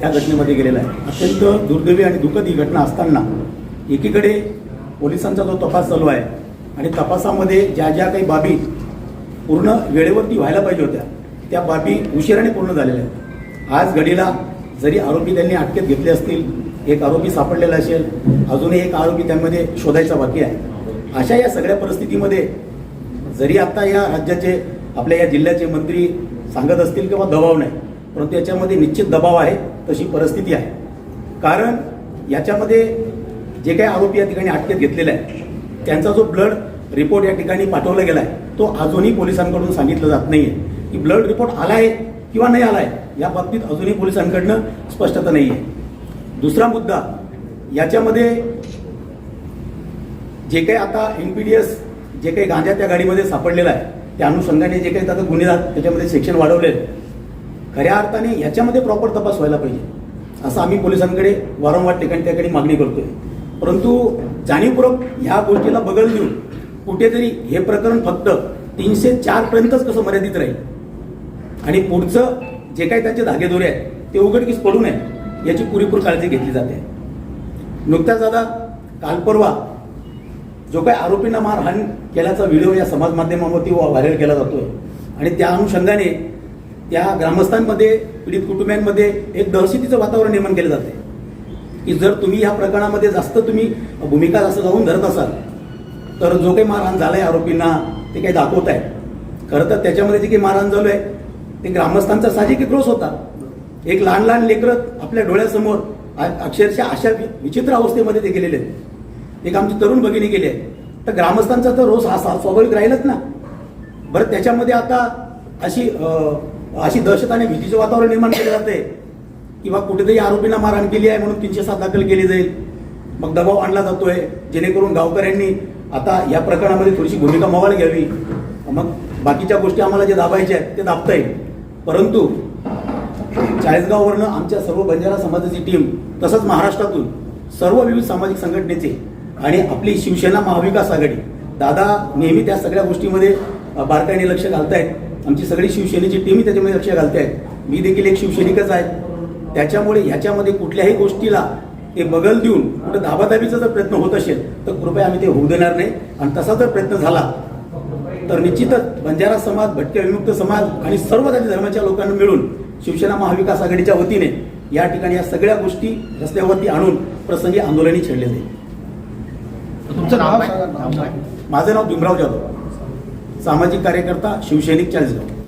त्या घटनेमध्ये गेलेला आहे. अत्यंत दुर्दैवी आणि दुःखद ही घटना असताना एकीकडे पोलिसांचा जो तपास चालू आहे आणि तपासामध्ये ज्या ज्या काही बाबी पूर्ण वेळेवरती व्हायला पाहिजे होत्या त्या बाबी उशिराने पूर्ण झालेल्या आहेत. आज घडीला जरी आरोपी त्यांनी अटकेत घेतले असतील एक आरोपी सापडलेला असेल अजूनही एक आरोपी त्यामध्ये शोधायचा बाकी आहे. अशा या सगळ्या परिस्थितीमध्ये जरी आता या राज्याचे आपल्या या जिल्ह्याचे मंत्री सांगत असतील किंवा दबाव नाही परंतु याच्यामध्ये निश्चित दबाव आहे तशी परिस्थिती आहे. कारण याच्यामध्ये जे काही आरोपी या ठिकाणी अटकेत घेतलेला आहे त्यांचा जो ब्लड रिपोर्ट या ठिकाणी पाठवला गेला आहे तो अजूनही पोलिसांकडून सांगितलं जात नाही आहे की ब्लड रिपोर्ट आला आहे किंवा नाही आला आहे या बाबतीत अजूनही पोलिसांकडनं स्पष्टता नाही आहे दुसरा मुद्दा याच्यामध्ये जे काही आता एनपीडीएस जे काही गांजा त्या गाडीमध्ये सापडलेला आहे त्या अनुषंगाने जे काही आता गुन्हे त्याच्यामध्ये सेक्शन वाढवले आहेत, खऱ्या अर्थाने याच्यामध्ये प्रॉपर तपास व्हायला पाहिजे. असं आम्ही पोलिसांकडे वारंवार ठिकाणी त्याकडे मागणी करतोय. परंतु जाणीवपूर्वक ह्या गोष्टीला बगल देऊन कुठेतरी हे प्रकरण फक्त तीनशे चार पर्यंतच कसं मर्यादित राहील? आणि पुढचं जे काही त्याचे धागेदोरे आहेत ते उघडकीस पडू नये याची पुरेपूर काळजी घेतली जाते. नुकत्याच दादा काल परवा जो काही आरोपींना मारहाण केल्याचा व्हिडिओ या समाज माध्यमावरती व्हायरल केला जातोय. आणि त्या अनुषंगाने त्या ग्रामस्थांमध्ये पीडित कुटुंबियांमध्ये एक दहशतीचं वातावरण निर्माण केलं जाते की जर तुम्ही या प्रकरणामध्ये जास्त तुम्ही भूमिका जास्त जाऊन धरत असाल तर जो काही मारहाण झालाय आरोपींना ते काही दाखवत आहे खरं तर त्याच्यामध्ये जे काही मारहाण झालं आहे ते ग्रामस्थांचा साहजिक एक रोष होता. एक लहान लहान लेकरं आपल्या डोळ्यासमोर अक्षरशः अशा विचित्र अवस्थेमध्ये ते गेलेले आहेत. एक आमची तरुण भगिनी गेली आहे. तर ग्रामस्थांचा तर रोष हा सा- स्वाभाविक राहीलच ना. बरं त्याच्यामध्ये आता अशी अशी दहशत आणि भीतीचं वातावरण निर्माण केलं जाते. किंवा कुठेतरी आरोपींना मारहाण केली आहे म्हणून तीनशे सात दाखल केली जाईल. मग दबाव आणला जातोय. जेणेकरून गावकऱ्यांनी आता या प्रकरणामध्ये थोडीशी भूमिका मोबाईल घ्यावी. मग बाकीच्या गोष्टी आम्हाला जे दाबायच्या आहेत ते दाबता येईल. परंतु चाळीसगाववरनं आमच्या सर्व बंजारा समाजाची टीम तसंच महाराष्ट्रातून सर्व विविध सामाजिक संघटनेचे आणि आपली शिवसेना महाविकास आघाडी दादा नेहमी त्या सगळ्या गोष्टीमध्ये बारकाईने लक्ष घालतायत. आमची सगळी शिवसेनेची टीमही त्याच्यामध्ये लक्ष घालतायत मी देखील एक शिवसैनिकच आहे. त्याच्यामुळे ह्याच्यामध्ये कुठल्याही गोष्टीला ते बगल देऊन कुठं दाबादाबीचा जर प्रयत्न होत असेल तर कृपया आम्ही ते होऊ देणार नाही. आणि तसा जर प्रयत्न झाला तर निश्चितच बंजारा समाज भटक्या विमुक्त समाज आणि सर्व जाती धर्माच्या लोकांना मिळून शिवसेना महाविकास आघाडीच्या वतीने या ठिकाणी या सगळ्या गोष्टी रस्त्यावरती आणून प्रसंगी आंदोलनही छेडले जाईल तुमचं नाव? माझं नाव भीमराव जाधव. सामाजिक कार्यकर्ता शिवसैनिक चाळीसगाव.